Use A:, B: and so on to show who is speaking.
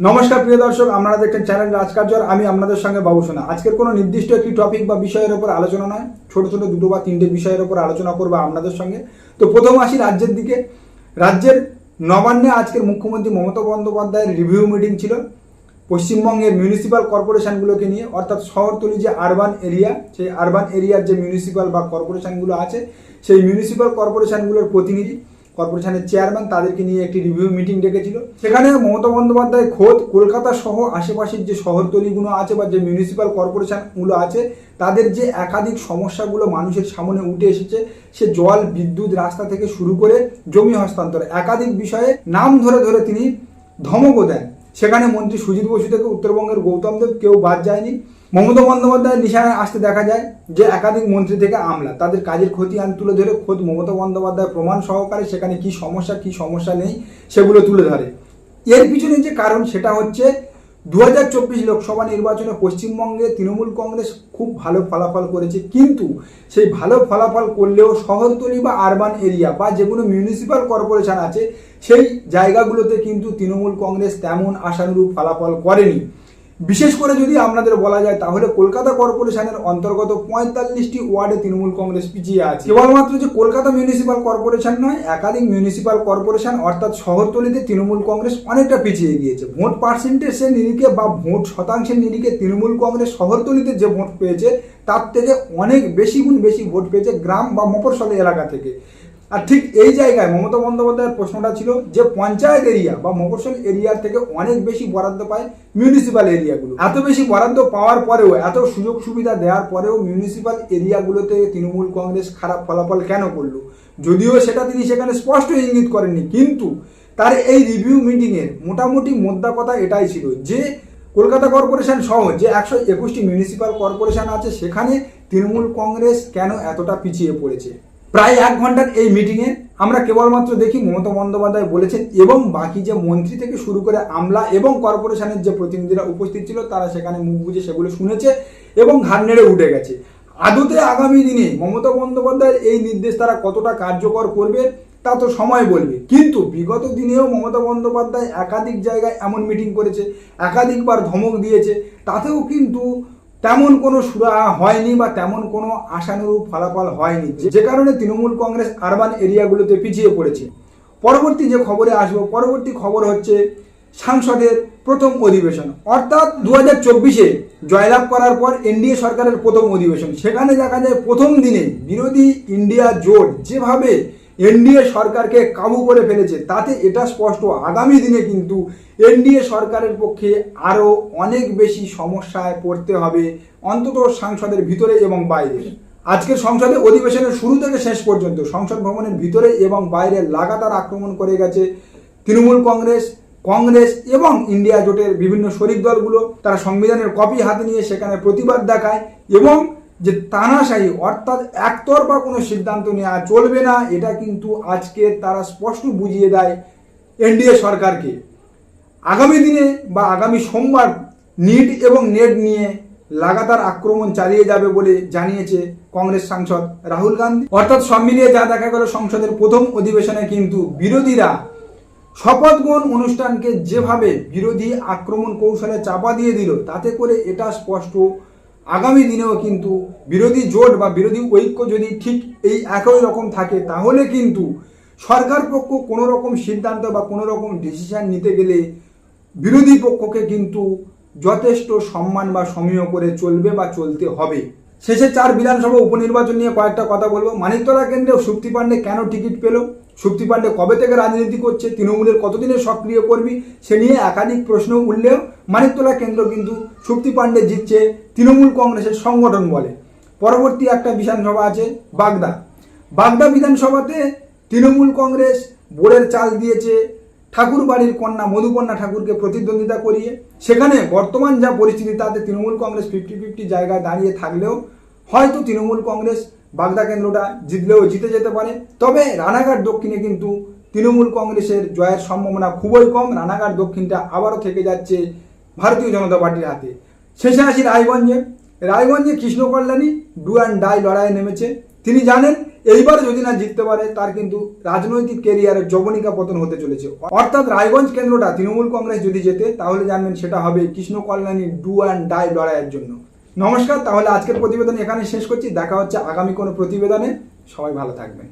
A: নমস্কার, প্রিয় দর্শক, আপনারা দেখছেন চ্যানেল রাজকার্য আমি আপনাদের সঙ্গে বাবু সোনা। আজকের কোনো নির্দিষ্ট একটি টপিক বা বিষয়ের উপর আলোচনা নয়। ছোট ছোট দুটো বা তিনটে বিষয়ের উপর আলোচনা করব আপনাদের সঙ্গে। তো প্রথম আসি রাজ্যের দিকে। রাজ্যের নবান্নে আজকের মুখ্যমন্ত্রী মমতা বন্দ্যোপাধ্যায়ের রিভিউ মিটিং ছিল। পশ্চিমবঙ্গের মিউনিসিপ্যাল কর্পোরেশনগুলোকে নিয়ে, অর্থাৎ শহরতলি যে আরবান এরিয়া সেই আরবান এরিয়ার যে মিউনিসিপ্যাল বা কর্পোরেশনগুলো আছে, সেই মিউনিসিপ্যাল কর্পোরেশনগুলোর প্রতিনিধি কর্পোরেশনের চেয়ারম্যান তাদেরকে নিয়ে একটি রিভিউ মিটিং ডেকেছিল। সেখানে মমতা বন্দ্যোপাধ্যায় খোদ কলকাতা সহ আশেপাশের যে শহরতলিগুলো আছে বা যে মিউনিসিপ্যাল কর্পোরেশনগুলো আছে, তাদের যে একাধিক সমস্যাগুলো মানুষের সামনে উঠে এসেছে, সে জল, বিদ্যুৎ রাস্তা থেকে শুরু করে জমি হস্তান্তর, একাধিক বিষয়ে নাম ধরে ধরে তিনি ধমকও দেন। সেখানে মন্ত্রী সুজিত বসু থেকে উত্তরবঙ্গের গৌতম দেব কেউ বাদ যায়নি। মমতা বন্দ্যোপাধ্যায়ের নিশানায় আসতে দেখা যায় যে একাধিক মন্ত্রী থেকে আমলা। তাদের কাজের ক্ষতি আন তুলে ধরে খোদ মমতা বন্দ্যোপাধ্যায় প্রমাণ সহকারে সেখানে কি সমস্যা কি সমস্যা নেই সেগুলো তুলে ধরে। এর পিছনে যে কারণ সেটা হচ্ছে দু হাজার চব্বিশ লোকসভা নির্বাচনে পশ্চিমবঙ্গে তৃণমূল কংগ্রেস খুব ভালো ফলাফল করেছে। কিন্তু সেই ভালো ফলাফল করলেও শহরতলি বা আরবান এরিয়া বা যে কোনো মিউনিসিপ্যাল কর্পোরেশন আছে, সেই জায়গাগুলোতে কিন্তু তৃণমূল কংগ্রেস তেমন আশানুরূপ ফলাফল করেনি। বিশেষ করে যদি আপনাদের বলা যায়, তাহলে কলকাতা কর্পোরেশনের অন্তর্গত পঁয়তাল্লিশটি ওয়ার্ডে তৃণমূল কংগ্রেস পিছিয়ে আছে। কেবলমাত্র যে কলকাতা মিউনিসিপ্যাল কর্পোরেশন নয়, একাধিক মিউনিসিপ্যাল কর্পোরেশন অর্থাৎ শহরতলিতে তৃণমূল কংগ্রেস অনেকটা পিছিয়ে গিয়েছে। ভোট পার্সেন্টেজের নিরিখে বা ভোট শতাংশের নিরিখে তৃণমূল কংগ্রেস শহরতলিতে যে ভোট পেয়েছে, তার থেকে অনেক বেশি গুণ বেশি ভোট পেয়েছে গ্রাম বা মফস্বল এলাকা থেকে। আর ঠিক এই জায়গায় মমতা বন্দ্যোপাধ্যায়ের প্রশ্নটা ছিল যে পঞ্চায়েত এরিয়া বা মফস্বল এরিয়ার থেকে অনেক বেশি বরাদ্দ পায় মিউনিসিপ্যাল এরিয়াগুলো এত বেশি বরাদ্দ পাওয়ার পরেও, এত সুযোগ সুবিধা দেওয়ার পরেও মিউনিসিপ্যাল এরিয়াগুলোতে তৃণমূল কংগ্রেস খারাপ ফলাফল কেন করল? যদিও সেটা তিনি সেখানে স্পষ্ট ইঙ্গিত করেননি, কিন্তু তার এই রিভিউ মিটিংয়ের মোটামুটি মোদ্দা কথা এটাই ছিল যে কলকাতা কর্পোরেশন সহ যে একশো একুশটি মিউনিসিপ্যাল কর্পোরেশন আছে, সেখানে তৃণমূল কংগ্রেস কেন এতটা পিছিয়ে পড়েছে? প্রায় এক ঘণ্টার এই মিটিংয়ে আমরা কেবলমাত্র দেখি মমতা বন্দ্যোপাধ্যায় বলেছেন এবং বাকি যে মন্ত্রী থেকে শুরু করে আমলা এবং কর্পোরেশনের যে প্রতিনিধিরা উপস্থিত ছিল, তারা সেখানে মুখ বুঝে সেগুলো শুনেছে এবং ঘাট নেড়ে উঠে গেছে। আদতে আগামী দিনে মমতা বন্দ্যোপাধ্যায়ের এই নির্দেশ তারা কতটা কার্যকর করবে, তা তো সময় বলবে। কিন্তু বিগত দিনেও মমতা বন্দ্যোপাধ্যায় একাধিক জায়গায় এমন মিটিং করেছে, একাধিকবার ধমক দিয়েছে, তাতেও কিন্তু তেমন কোনো সুরা হয়নি বা তেমন কোনো আশানুরূপ ফলাফল হয়নি। যে কারণে তৃণমূল কংগ্রেস আরবান এরিয়াগুলোতে পিছিয়ে পড়েছে। পরবর্তী যে খবরে আসব, পরবর্তী খবর হচ্ছে সাংসদের প্রথম অধিবেশন। অর্থাৎ দু হাজার চব্বিশে জয়লাভ করার পর এনডিএ সরকারের প্রথম অধিবেশন। সেখানে দেখা যায় প্রথম দিনে বিরোধী ইন্ডিয়া জোট যেভাবে এনডিএ সরকারকে কাবু করে ফেলেছে। তাতে এটা স্পষ্ট। আগামী দিনে কিন্তু এনডিএ সরকারের পক্ষে আরও অনেক বেশি সমস্যায় পড়তে হবে অন্তত সাংসদের ভিতরে এবং বাইরে। আজকের সংসদে অধিবেশনের শুরু থেকে শেষ পর্যন্ত সংসদ ভবনের ভিতরে এবং বাইরে লাগাতার আক্রমণ করে গেছে তৃণমূল কংগ্রেস কংগ্রেস এবং ইন্ডিয়া জোটের বিভিন্ন শরিক দলগুলো। তারা সংবিধানের কপি হাতে নিয়ে সেখানে প্রতিবাদ দেখায় এবং যে তানাশাহী, অর্থাৎ একতরফা কোনো সিদ্ধান্ত নেওয়া চলবে না, এটা কিন্তু আজকে তারা স্পষ্ট বুঝিয়ে দেয় এনডিএ সরকারকে। আগামী দিনে বা আগামী সোমবার নিট এবং নেট নিয়ে লাগাতার আক্রমণ চালিয়ে যাবে বলে জানিয়েছে কংগ্রেস সাংসদ রাহুল গান্ধী। অর্থাৎ সব মিলিয়ে যা দেখা গেল সংসদের প্রথম অধিবেশনে কিন্তু বিরোধীরা শপথ গ্রহণ অনুষ্ঠানকে যেভাবে বিরোধী আক্রমণ কৌশলে চাপা দিয়ে দিল, তাতে করে এটা স্পষ্ট আগামী দিনেও কিন্তু বিরোধী জোট বা বিরোধী ঐক্য যদি ঠিক এই একই রকম থাকে, তাহলে কিন্তু সরকার পক্ষ কোনো রকম সিদ্ধান্ত বা কোনো রকম ডিসিশন নিতে গেলে বিরোধী পক্ষকে কিন্তু যথেষ্ট সম্মান বা সমীহ করে চলবে বা চলতে হবে। শেষে চার বিধানসভা উপনির্বাচন নিয়ে কয়েকটা কথা বলব। মানিকতলা কেন্দ্রে সুপ্তি পাণ্ডে কেন টিকিট পেল? সুপ্তি পাণ্ডে কবে থেকে রাজনীতি করছে, তৃণমূলের কতদিনের সক্রিয় কর্মী, সে নিয়ে একাধিক প্রশ্ন উঠলেও মানিকতলা কেন্দ্র কিন্তু সুপ্তি পাণ্ডে জিতছে তৃণমূল কংগ্রেসের সংগঠন বলে। পরবর্তী একটা বিধানসভা আছে বাগদা। বাগদা বিধানসভাতে তৃণমূল কংগ্রেস বোর্ডের চাল দিয়েছে ঠাকুর বাড়ির কন্যা মধুকন্যা ঠাকুরকে প্রতিদ্বন্দ্বিতা করিয়ে। সেখানে বর্তমান যা পরিস্থিতি, তাতে তৃণমূল কংগ্রেস ফিফটি ফিফটি জায়গায় দাঁড়িয়ে থাকলেও হয়তো তৃণমূল কংগ্রেস বাগদা কেন্দ্রটা জিতলেও জিতে যেতে পারে। তবে রানাঘাট দক্ষিণে কিন্তু তৃণমূল কংগ্রেসের জয়ের সম্ভাবনা খুবই কম। রানাঘাট দক্ষিণটা আবারও থেকে যাচ্ছে ভারতীয় জনতা পার্টির হাতে। শেষে আসি রায়গঞ্জে। রায়গঞ্জে Krishna Kalyani do and die লড়াইয়ে নেমেছে। তিনি জানেন, এইবার যদি না জিততে পারে, তার কিন্তু রাজনৈতিক কেরিয়ারের যবনিকা পতন হতে চলেছে। অর্থাৎ রায়গঞ্জ কেন্দ্রটা তৃণমূল কংগ্রেস যদি যেতে তাহলে জানবেন সেটা হবে Krishna Kalyani do and die লড়াইয়ের জন্য। নমস্কার, তাহলে আজকের প্রতিবেদন এখানে শেষ করছি। দেখা হচ্ছে আগামী কোনো প্রতিবেদনে। সবাই ভালো থাকবেন।